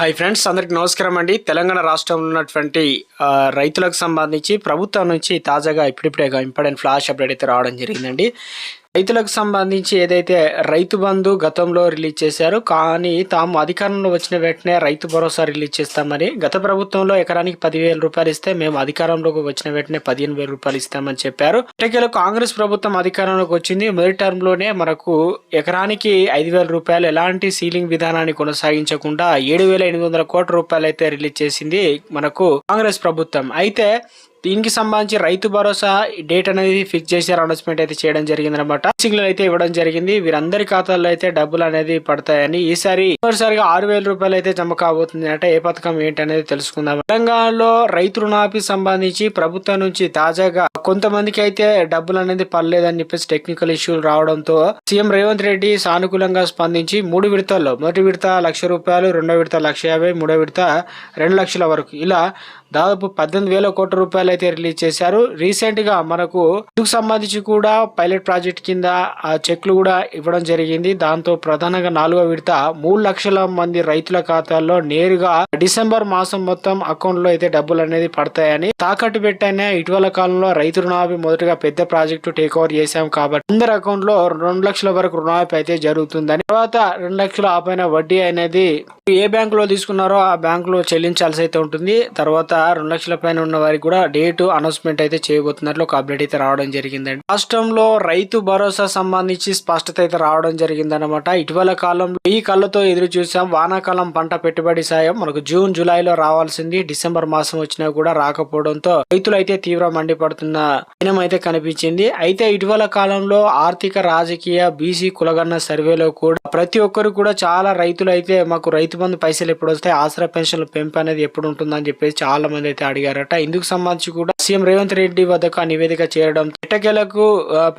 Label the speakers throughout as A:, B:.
A: Hi friends అందరికి నమస్కారం అండి. తెలంగాణ రాష్ట్రంలో ఉన్నటువంటి రైతులకు సంబంధించి ప్రభుత్వం నుంచి తాజాగా ఇప్పుడిప్పుడే ఇంపార్టెంట్ ఫ్లాష్ అప్డేట్ అయితే రావడం జరిగిందండి. రైతులకు సంబంధించి ఏదైతే రైతు బంధు గతంలో రిలీజ్ చేశారు కానీ తాము అధికారంలో వచ్చిన వెంటనే రైతు భరోసా రిలీజ్ చేస్తామని గత ప్రభుత్వంలో ఎకరానికి పదివేల రూపాయలు ఇస్తే మేము అధికారంలోకి వచ్చిన వెంటనే పదిహేను వేల రూపాయలు ఇస్తామని చెప్పారు. ఇటకేలో కాంగ్రెస్ ప్రభుత్వం అధికారంలోకి వచ్చింది. మొదటి టర్మ్లోనే మనకు ఎకరానికి ఐదు వేల రూపాయలు ఎలాంటి సీలింగ్ విధానాన్ని కొనసాగించకుండా ఏడు వేల ఎనిమిది వందల కోట్ల రూపాయలు అయితే రిలీజ్ చేసింది మనకు కాంగ్రెస్ ప్రభుత్వం. అయితే దీనికి సంబంధించి రైతు భరోసా డేట్ అనేది ఫిక్స్ చేశారు అనౌన్స్మెంట్ అయితే చేయడం జరిగింది అనమాట సిగ్నల్ అయితే ఇవ్వడం జరిగింది. వీరందరి ఖాతాల్లో అయితే డబ్బులు అనేది పడతాయని ఈసారి మొదటిసారిగా ఆరు వేల రూపాయలు అయితే జమ కాబోతుంది అంటే ఏ పథకం ఏంటి అనేది తెలుసుకుందాం. తెలంగాణలో రైతు రుణాపి సంబంధించి ప్రభుత్వం నుంచి తాజాగా కొంతమందికి అయితే డబ్బులు అనేది పర్లేదని చెప్పేసి టెక్నికల్ ఇష్యూలు రావడంతో సీఎం రేవంత్ రెడ్డి సానుకూలంగా స్పందించి మూడు విడతల్లో మొదటి విడత లక్ష రూపాయలు రెండో విడత లక్ష యాభై మూడో విడత రెండు లక్షల వరకు. ఇలా దాదాపు పద్దెనిమిది వేల కోట్ల రూపాయలు అయితే రిలీజ్ చేశారు. రీసెంట్గా మనకు ఇందుకు సంబంధించి కూడా పైలట్ ప్రాజెక్ట్ కింద ఆ చెక్లు కూడా ఇవ్వడం జరిగింది. దాంతో ప్రధానంగా నాలుగో విడత మూడు లక్షల మంది రైతుల ఖాతాల్లో నేరుగా డిసెంబర్ మాసం మొత్తం అకౌంట్లో అయితే డబ్బులు అనేది పడతాయని తాకట్టు పెట్టైనా ఇటీవల కాలంలో రైతు రుణాపి మొదటగా పెద్ద ప్రాజెక్టు టేక్ ఓవర్ చేశాం కాబట్టి అందరి అకౌంట్లో రెండు లక్షల వరకు రుణాపి అయితే జరుగుతుందని. తర్వాత రెండు లక్షల ఆ పైన వడ్డీ అనేది ఏ బ్యాంక్లో తీసుకున్నారో ఆ బ్యాంకులో చెల్లించాల్సి అయితే ఉంటుంది. తర్వాత రెండు లక్షల పైన ఉన్న వారికి కూడా డేట్ అనౌన్స్మెంట్ అయితే చేయబోతున్నట్లు ఒక అప్డేట్ అయితే రావడం జరిగిందండి. రాష్ట్రంలో రైతు భరోసా సంబంధించి స్పష్టత అయితే రావడం జరిగిందనమాట ఇటీవల కాలంలో ఈ కళ్ళతో ఎదురు చూసాం. వానాకాలం పంట పెట్టుబడి సాయం మనకు జూన్ జూలైలో రావాల్సింది. డిసెంబర్ మాసం వచ్చినా కూడా రాకపోవడంతో రైతులు అయితే తీవ్ర మండిపడుతున్న అయితే కనిపించింది. అయితే ఇటీవల కాలంలో ఆర్థిక రాజకీయ బీసీ కులగన్న సర్వేలో కూడా ప్రతి ఒక్కరు కూడా చాలా రైతులు అయితే మాకు రైతు బంధు పైసలు ఎప్పుడు వస్తాయి ఆసరా పెన్షన్ల పెంపు అనేది ఎప్పుడు ఉంటుందని చెప్పేసి చాలా మంది అయితే అడిగారట. ఇందుకు సంబంధించి కూడా సీఎం రేవంత్ రెడ్డి వద్దకు ఆ నివేదిక చేయడం ఎట్టకేలకు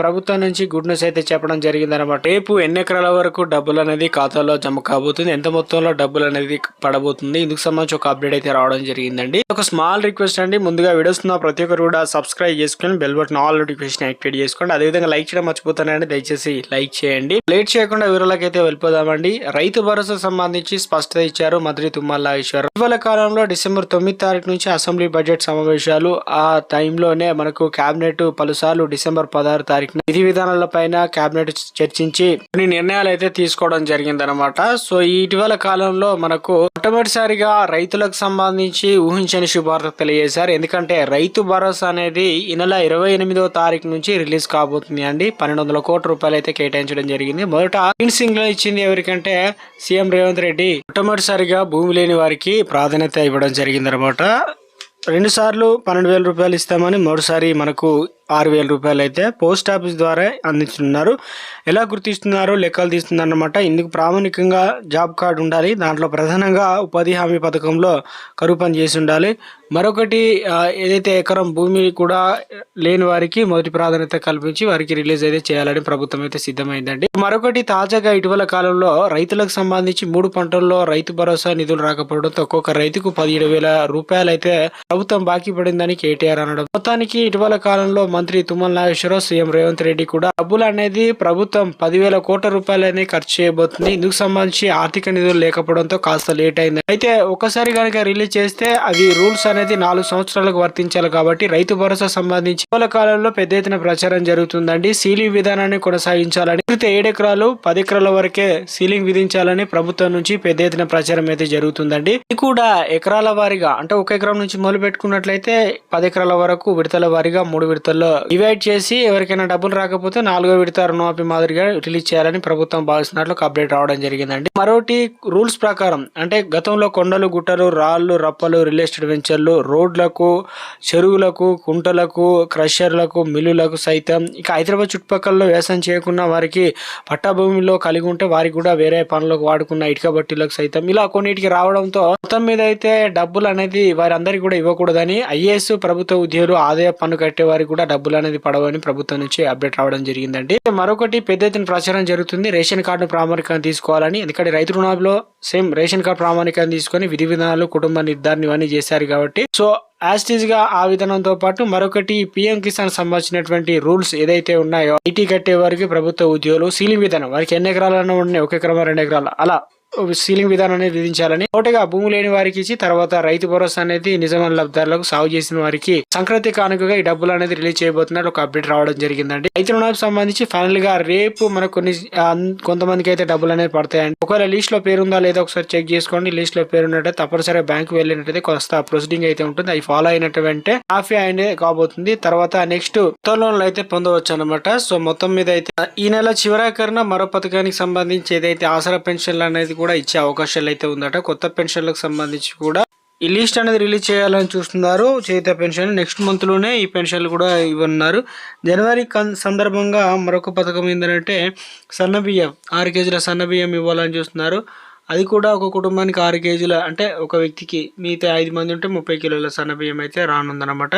A: ప్రభుత్వం నుంచి గుడ్ న్యూస్ అయితే చెప్పడం జరిగిందనమాట రేపు ఎన్ని ఎకరాల వరకు డబ్బులు అనేది ఖాతాలో జమ కాబోతుంది. ఎంత మొత్తంలో డబ్బులు అనేది పడబోతుంది ఇందుకు సంబంధించి ఒక అప్డేట్ అయితే రావడం జరిగిందండి. ఒక స్మాల్ రిక్వెస్ట్ అండి. ముందుగా వీడియోస్ ప్రతి ఒక్కరు కూడా సబ్స్క్రైబ్ చేసుకొని bell button all notification activate చేసుకోండి. అదేవిధంగా లైక్ చేయడం మర్చిపోతానండి. దయచేసి లైక్ చేయండి. లేట్ చేయకుండా వివరాలకైతే వెళ్ళిపోదామండి. రైతు భరోసా సంబంధించి స్పష్టత ఇచ్చారు మంత్రి తుమ్మల ఈశ్వర్ ఇటీవల కాలంలో డిసెంబర్ తొమ్మిది తారీఖు నుంచి అసెంబ్లీ బడ్జెట్ సమావేశాలు ఆ టైంలోనే మనకు కేబినెట్ పలుసార్లు డిసెంబర్ పదహారు తారీఖున విధి విధానాల పైన కేబినెట్ చర్చించి కొన్ని నిర్ణయాలు అయితే తీసుకోవడం జరిగిందనమాట సో ఇటీవల కాలంలో మనకు మొట్టమొదటిసారిగా రైతులకు సంబంధించి ఊహించని శుభార్త తెలియజేశారు. ఎందుకంటే రైతు భరోసా అనేది ఈ నెల ఇరవై ఎనిమిదో తారీఖు నుంచి రిలీజ్ కాబోతుంది అండి. పన్నెండు వందల కోట్ల రూపాయలు అయితే కేటాయించడం జరిగింది. మొదట గ్రీన్ సిగ్నల్ ఇచ్చింది ఎవరికంటే సీఎం రేవంత్ రెడ్డి. మొట్టమొదటిసారిగా భూమి లేని వారికి ప్రాధాన్యత ఇవ్వడం జరిగింది అనమాట రెండు సార్లు పన్నెండు వేల రూపాయలు ఇస్తామని మరోసారి మనకు ఆరు వేల రూపాయలు అయితే పోస్ట్ ఆఫీస్ ద్వారా అందిస్తున్నారు. ఎలా గుర్తిస్తున్నారు లెక్కలు తీస్తున్నారు అనమాట ఇందుకు ప్రామాణికంగా జాబ్ కార్డు ఉండాలి. దాంట్లో ప్రధానంగా ఉపాధి హామీ పథకంలో కరువు పని చేసి ఉండాలి. మరొకటి ఏదైతే ఎకరం భూమి కూడా లేని వారికి మొదటి ప్రాధాన్యత కల్పించి వారికి రిలీజ్ అయితే చేయాలని ప్రభుత్వం అయితే సిద్ధమైందండి. మరొకటి తాజాగా ఇటీవల కాలంలో రైతులకు సంబంధించి మూడు పంటల్లో రైతు భరోసా నిధులు రాకపోవడంతో ఒక్కొక్క రైతుకు పదిహేడు వేల రూపాయలు అయితే ప్రభుత్వం బాకీ పడిందని కేటీఆర్ అనడం. మొత్తానికి ఇటీవల కాలంలో మంత్రి తుమ్మల నాగేశ్వరరావు సీఎం రేవంత్ రెడ్డి కూడా డబ్బులు అనేది ప్రభుత్వం పదివేల కోట్ల రూపాయలని ఖర్చు చేయబోతుంది. ఇందుకు సంబంధించి ఆర్థిక నిధులు లేకపోవడంతో కాస్త లేట్ అయింది. అయితే ఒకసారి కనుక రిలీజ్ చేస్తే అది రూల్స్ అనేది నాలుగు సంవత్సరాలకు వర్తించాలి కాబట్టి రైతు భరోసా సంబంధించి ఇటీవల కాలంలో పెద్ద ఎత్తున ప్రచారం జరుగుతుందండి. సీలింగ్ విధానాన్ని కొనసాగించాలని మిగతా ఏడెకరాలు పది ఎకరాల వరకే సీలింగ్ విధించాలని ప్రభుత్వం నుంచి పెద్ద ఎత్తున ప్రచారం అయితే జరుగుతుందండి. ఇది కూడా ఎకరాల వారీగా అంటే ఒక ఎకరం నుంచి మొదలు పెట్టుకున్నట్లయితే పది ఎకరాల వరకు విడతల వారీగా మూడు విడతల్లో డివైడ్ చేసి ఎవరికైనా డబ్బులు రాకపోతే నాలుగో విడత రుణమాఫీ మాదిరిగా రిలీజ్ చేయాలని ప్రభుత్వం భావిస్తున్నట్లు ఒక అప్డేట్ రావడం జరిగిందండి. మరోటి రూల్స్ ప్రకారం అంటే గతంలో కొండలు గుట్టలు రాళ్ళు రప్పలు రియల్ ఎస్టేట్ వెంచర్లు రోడ్లకు చెరువులకు కుంటలకు క్రషర్లకు మిల్లులకు సైతం ఇక హైదరాబాద్ చుట్టుపక్కల వ్యవసాయం చేయకున్న వారికి పట్టా భూమిలో కలిగి ఉంటే వారికి కూడా వేరే పనులకు వాడుకున్న ఇటుక బట్టీలకు సైతం ఇలా కొన్నిటికి రావడంతో మొత్తం మీద అయితే డబ్బులు అనేది వారందరికీ కూడా ఇవ్వకూడదని ఐఏఎస్ ప్రభుత్వ ఉద్యోగులు ఆదాయ పన్ను కట్టే వారికి కూడా డబ్బులు అనేది పడవని ప్రభుత్వం నుంచి అప్డేట్ రావడం జరిగిందండి. మరొకటి పెద్ద ఎత్తున ప్రచారం జరుగుతుంది. రేషన్ కార్డు ప్రామాణికంగా తీసుకోవాలని ఎందుకంటే రైతు రుణాల్లో సేమ్ రేషన్ కార్డు ప్రామాణికంగా తీసుకొని విధి విధానాలు కుటుంబ నిర్ధారణ ఇవన్నీ చేశారు కాబట్టి. సో యాస్టీజ్గా ఆ విధానంతో పాటు మరొకటి పిఎం కిసాన్ సంబంధించినటువంటి రూల్స్ ఏదైతే ఉన్నాయో ఐటీ కట్టే వారికి ప్రభుత్వ ఉద్యోగులు సీలింగ్ విధానం వారికి ఎన్ని ఎకరాలన్నా ఉన్నాయి ఒక ఎకరమా రెండు ఎకరాలు అలా సీలింగ్ విధానం అనేది విధించాలని. ఒకటిగా భూమి లేని వారికి ఇచ్చి తర్వాత రైతు భరోసా అనేది నిజమైన లబ్ధారులకు సాగు చేసిన వారికి సంక్రాంతి కానుకగా ఈ డబ్బులు అనేది రిలీజ్ చేయబోతున్నట్టు ఒక అప్డేట్ రావడం జరిగిందండి. రైతు రుణాలకు సంబంధించి ఫైనల్గా రేపు మనకు కొన్ని కొంతమందికి అయితే డబ్బులు అనేది పడతాయండి. ఒకవేళ లిస్ట్లో పేరు ఉందా లేదా ఒకసారి చెక్ చేసుకోండి. లిస్ట్లో పేరున్నట్టే తప్పనిసరిగా బ్యాంకు వెళ్ళినట్టయితే కొంత ప్రొసీడింగ్ అయితే ఉంటుంది. అవి ఫాలో అయినటువంటి మాఫీ అనేది కాబోతుంది. తర్వాత నెక్స్ట్ కొత్త లోన్లు అయితే పొందవచ్చు అనమాట సో మొత్తం మీద అయితే ఈ నెల చివరాకరణ మరో పథకానికి సంబంధించి ఏదైతే ఆసరా పెన్షన్లు అనేది కూడా ఇచ్చే అవకాశాలు అయితే ఉందట. కొత్త పెన్షన్లకు సంబంధించి కూడా ఈ లిస్ట్ అనేది రిలీజ్ చేయాలని చూస్తున్నారు. చేత పెన్షన్ నెక్స్ట్ మంత్లోనే ఈ పెన్షన్లు కూడా ఇవ్వనున్నారు. జనవరి కన్ సందర్భంగా మరొక పథకం ఏంటంటే సన్న బియ్యం ఆరు కేజీల సన్న బియ్యం ఇవ్వాలని చూస్తున్నారు. అది కూడా ఒక కుటుంబానికి ఆరు కేజీల అంటే ఒక వ్యక్తికి మిగతా ఐదు మంది ఉంటే ముప్పై కిలోల సన్న బియ్యం అయితే రానుందన్నమాట.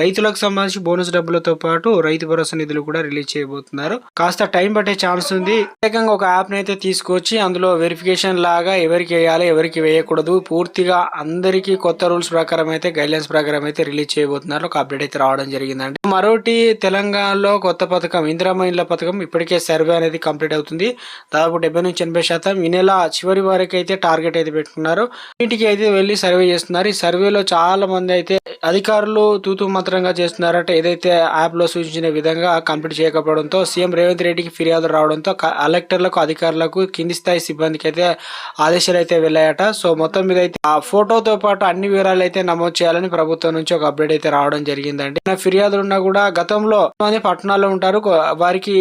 A: రైతులకు సంబంధించి బోనస్ డబ్బులతో పాటు రైతు భరోసా నిధులు కూడా రిలీజ్ చేయబోతున్నారు. కాస్త టైం పట్టే ఛాన్స్ ఉంది. ప్రత్యేకంగా ఒక యాప్ అయితే తీసుకొచ్చి అందులో వెరిఫికేషన్ లాగా ఎవరికి వేయాలి ఎవరికి వేయకూడదు పూర్తిగా అందరికీ కొత్త రూల్స్ ప్రకారం అయితే గైడ్లైన్స్ ప్రకారం అయితే రిలీజ్ చేయబోతున్నారు. ఒక అప్డేట్ అయితే రావడం జరిగిందండి. మరోటి తెలంగాణలో కొత్త పథకం ఇందిరామ ఇండ్ల పథకం ఇప్పటికే సర్వే అనేది కంప్లీట్ అవుతుంది. దాదాపు డెబ్బై నుంచి ఎనభై శాతం ఈ నెల చివరి వరకు అయితే టార్గెట్ అయితే పెట్టుకున్నారు. ఇంటికి అయితే వెళ్ళి సర్వే చేస్తున్నారు. ఈ సర్వేలో చాలా మంది అయితే అధికారులు తూతు మంత్రంగా చేస్తున్నారంటే. ఏదైతే యాప్లో సూచించిన విధంగా కంప్లీట్ చేయకపోవడంతో సీఎం రేవంత్ రెడ్డికి ఫిర్యాదు రావడంతో కలెక్టర్లకు అధికారులకు కింది స్థాయి సిబ్బందికి అయితే ఆదేశాలు అయితే వెళ్ళాయట. సో మొత్తం మీద అయితే ఆ ఫోటోతో పాటు అన్ని వివరాలు అయితే నమోదు చేయాలని ప్రభుత్వం నుంచి ఒక అప్డేట్ అయితే రావడం జరిగిందండి. నా ఫిర్యాదులు ఉన్నా కూడా గతంలో మంది పట్టణాల్లో ఉంటారు. వారికి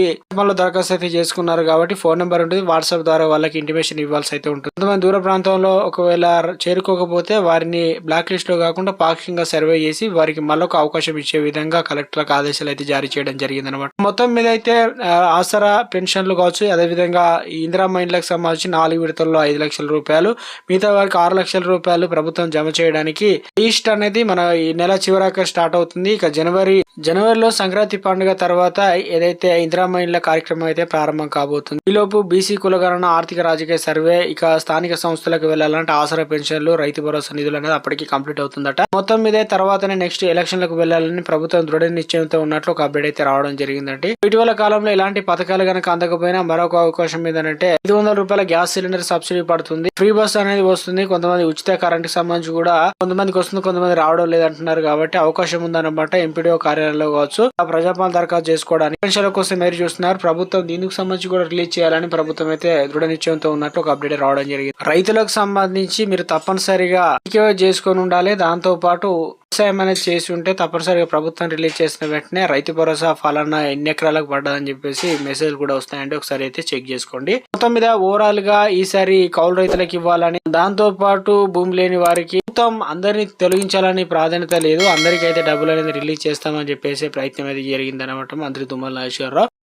A: దరఖాస్తు అయితే చేసుకున్నారు కాబట్టి ఫోన్ నెంబర్ ఉంటుంది. వాట్సాప్ ద్వారా వాళ్ళకి ఇంటిమేషన్ ఇవ్వాల్సి అయితే ఉంటుంది. కొంతమంది దూర ప్రాంతంలో ఒకవేళ చేరుకోకపోతే వారిని బ్లాక్ లిస్ట్లో కాకుండా పాక్షికంగా సర్వే చేసి వారికి మళ్ళొక అవకాశం ఇచ్చే విధంగా కలెక్టర్లకు ఆదేశాలు అయితే జారీ చేయడం జరిగింది అనమాట మొత్తం మీద అయితే ఆసరా పెన్షన్లు కావచ్చు అదే విధంగా ఇందిరా మైండ్లకు సంబంధించి నాలుగు విడతల్లో ఐదు లక్షల రూపాయలు మిగతా వారికి ఆరు లక్షల రూపాయలు ప్రభుత్వం జమ చేయడానికి లిస్ట్ అనేది మన ఈ నెల చివరాక స్టార్ట్ అవుతుంది. ఇక జనవరి జనవరిలో సంక్రాంతి పండుగ తర్వాత ఏదైతే ఇందిరా మైండ్ల కార్యక్రమం అయితే ప్రారంభం కాబోతుంది. ఈలోపు బీసీ కులగణన ఆర్థిక రాజకీయ సర్వే ఇక స్థానిక సంస్థలకు వెళ్ళాలంటే ఆసరా పెన్షన్లు రైతు భరోసా నిధులు అనేది అప్పటికి కంప్లీట్ అవుతుందట. మొత్తం మీదే తర్వాతనే నెక్స్ట్ ఎలక్షన్లకు వెళ్ళాలని ప్రభుత్వం దృఢ నిశ్చయంతో ఉన్నట్లు ఒక అప్డేట్ అయితే రావడం జరిగిందండి. ఇటీవల కాలంలో ఇలాంటి పథకాలు కనుక అందకపోయినా మరొక అవకాశం ఏంటంటే ఐదు వందల రూపాయల గ్యాస్ సిలిండర్ సబ్సిడీ పడుతుంది. ఫ్రీ బస్ అనేది వస్తుంది. కొంతమంది ఉచిత కరెంట్ సంబంధించి కూడా కొంతమందికి వస్తుంది కొంతమంది రావడం లేదంటున్నారు కాబట్టి అవకాశం ఉందన్నమాట ఎంపీడీఓ కార్యాలయంలో కావచ్చు. ఆ ప్రజాపాలన దరఖాస్తు చేసుకోవడానికి పెన్షన్ల కోసం మీరు చూస్తున్నారు. ప్రభుత్వం దీనికి సంబంధించి కూడా రిలీజ్ చేయాలని ప్రభుత్వం అయితే దృఢ నిశ్చయంతో ఉన్నట్టు ఒక అప్డేట్ రావడం జరిగింది. రైతులకు సంబంధించి మీరు తప్పనిసరిగా చేసుకొని ఉండాలి. దాంతో పాటు వ్యవసాయం అనేది చేసి ఉంటే తప్పనిసరిగా ప్రభుత్వం రిలీజ్ చేసిన వెంటనే రైతు భరోసా ఫలానా ఎన్ని ఎకరాలకు పడ్డదని చెప్పేసి మెసేజ్ కూడా వస్తాయండి. ఒకసారి అయితే చెక్ చేసుకోండి. మొత్తం మీద ఓవరాల్గా ఈసారి కౌలు రైతులకు ఇవ్వాలని దాంతో పాటు భూమి లేని వారికి మొత్తం అందరినీ తొలగించాలని ప్రాధాన్యత లేదు. అందరికీ అయితే డబ్బులు అనేది రిలీజ్ చేస్తామని చెప్పేసి ప్రయత్నం అయితే జరిగింది అనమాట మంత్రి తుమ్మల నాగేశ్వరరావు.